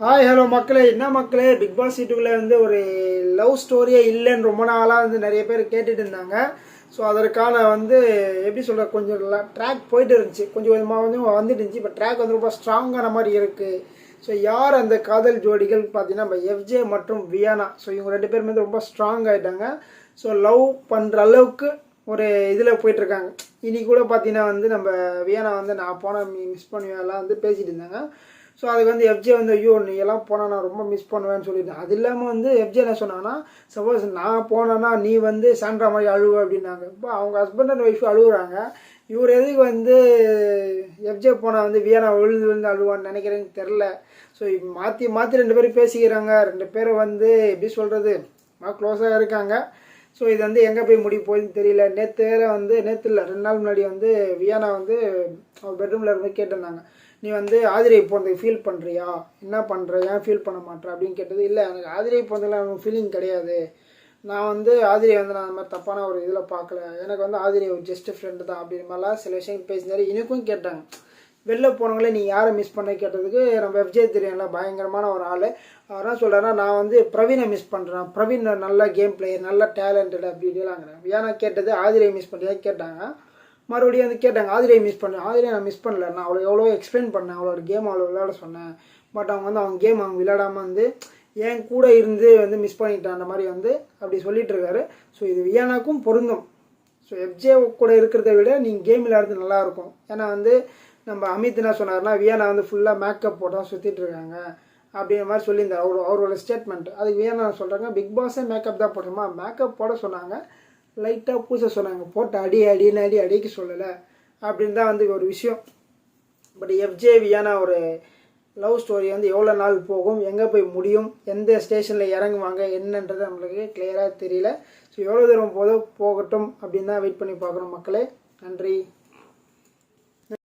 Hi hello மக்களே. என்ன மக்களே? பிக் பாஸ் சீட்டுக்குள்ளே வந்து ஒரு லவ் ஸ்டோரியே இல்லைன்னு ரொம்ப நாளாக வந்து நிறைய பேர் கேட்டுட்டு இருந்தாங்க. ஸோ அதற்கான வந்து எப்படி சொல்கிற கொஞ்சம் ட்ராக் போயிட்டு இருந்துச்சு. கொஞ்சம் கொஞ்சமாக வந்து வந்துட்டு இருந்துச்சு. இப்போ ட்ராக் வந்து ரொம்ப ஸ்ட்ராங்கான மாதிரி இருக்குது ஸோ யார் அந்த காதல் ஜோடிகள் பார்த்தீங்கன்னா நம்ம எஃப்ஜே மற்றும் வியானா ஸோ இவங்க ரெண்டு பேருமே வந்து ரொம்ப ஸ்ட்ராங் ஆகிட்டாங்க ஸோ லவ் பண்ணுற அளவுக்கு ஒரு இதில் போயிட்டுருக்காங்க. இன்றைக்கூட கூட பார்த்தீங்கன்னா வந்து நம்ம வியானா வந்து நான் போனால் மிஸ் பண்ணுவேன் எல்லாம் வந்து பேசிகிட்டு இருந்தாங்க. ஸோ அதுக்கு வந்து எஃப்ஜே வந்து ஐயோ நீ எல்லாம் போனால் நான் ரொம்ப மிஸ் பண்ணுவேன்னு சொல்லியிருந்தேன் அது இல்லாமல் வந்து எஃப்ஜே என்ன சொன்னாங்கன்னா சப்போஸ் நான் போனேன்னா நீ வந்து சாண்ட்ரா மாதிரி அழுவ அப்படின்னாங்க. இப்போ அவங்க ஹஸ்பண்ட் அண்ட் ஒய்ஃப் அழுகுறாங்க இவர் எதுக்கு வந்து எஃப்ஜே போனால் வந்து வியனா விழுந்து விழுந்து அழுவான்னு நினைக்கிறேன்னு தெரில ஸோ மாற்றி மாற்றி ரெண்டு பேரும் பேசிக்கிறாங்க. ரெண்டு பேரும் வந்து எப்படி சொல்கிறது க்ளோஸாக இருக்காங்க. ஸோ இது வந்து எங்கே போய் முடிய போகுதுன்னு தெரியல. நேற்று வந்து நேற்று இல்லை ரெண்டு நாள் முன்னாடி வந்து வியானா வந்து அவர் பெட்ரூமில் இருந்து கேட்டிருந்தாங்க. நீ வந்து ஆதிரை போனதுக்கு ஃபீல் பண்ணுறியா என்ன பண்ணுற ஏன் ஃபீல் பண்ண மாட்டேற அப்படின்னு கேட்டது இல்லை எனக்கு ஆதிரை போனதுல எனக்கு ஃபீலிங் கிடையாது. நான் வந்து ஆதிரியை வந்து நான் அந்த மாதிரி தப்பான ஒரு இதில் பார்க்கல எனக்கு வந்து ஆதிரியை ஒரு ஜஸ்ட் ஃப்ரெண்டு தான். அப்படின்ற மாதிரிலாம் சில விஷயங்கள் பேசினாரு எனக்கும் கேட்டாங்க. வெளில போனவங்களே நீ யாரை மிஸ் பண்ண கேட்டதுக்கு நம்ம எஃப்ஜே தெரியும்ல பயங்கரமான ஒரு ஆள். அவர் என்ன சொல்கிறாருன்னா நான் வந்து பிரவீனை மிஸ் பண்ணுறேன் பிரவீன் நல்ல கேம் பிளேயர் நல்ல டேலண்டட் அப்படி இப்படிலாங்கிறேன் ஏன்னா கேட்டது ஆதிரியை மிஸ் பண்ணியா கேட்டாங்க. மறுபடியும் வந்து கேட்டாங்க ஆதிரியை மிஸ் பண்ணேன் ஆதிரியை நான் மிஸ் பண்ணல. நான் அவ்வளோ எவ்வளோ எக்ஸ்பிளைன் பண்ணேன். அவளோட கேம் அவ்வளோ விளையாட சொன்னேன். பட் அவங்க வந்து அவங்க கேம் அவங்க விளையாடாமல் வந்து என் கூட இருந்து வந்து மிஸ் பண்ணிட்டான். அந்த மாதிரி வந்து அப்படி சொல்லிட்டு இருக்காரு. ஸோ இது வியானாக்கும் பொருந்தும். ஸோ எஃப்ஜே கூட இருக்கிறத விட நீங்கள் கேம் விளையாடுறது நல்லா இருக்கும். ஏன்னா வந்து நம்ம அமித் என்ன சொன்னார்னா வியானா வந்து ஃபுல்லாக மேக்கப் போட்டால் சுற்றிட்டு இருக்காங்க அப்படிங்கிற மாதிரி சொல்லியிருந்தார். அவரோட அவரோட ஸ்டேட்மெண்ட் அதுக்கு வியானா சொல்கிறாங்க பிக் பாஸே மேக்கப் தான் போட்டோமா மேக்கப் போட சொன்னாங்க. லைட்டாக பூச சொன்னாங்க. போட்டு அடி அடின்னு அடி அடிக்க சொல்லலை அப்படின்னு தான் வந்து ஒரு விஷயம். பட் எஃப்ஜே வியானா ஒரு லவ் ஸ்டோரி வந்து எவ்வளோ நாள் போகும் எங்கே போய் முடியும் எந்த ஸ்டேஷனில் இறங்குவாங்க என்னன்றது நம்மளுக்கு கிளியராக தெரியல. ஸோ எவ்வளோ தூரம் போதோ போகட்டும் அப்படின்னு தான் வெயிட் பண்ணி பார்க்குறோம் மக்களே. நன்றி.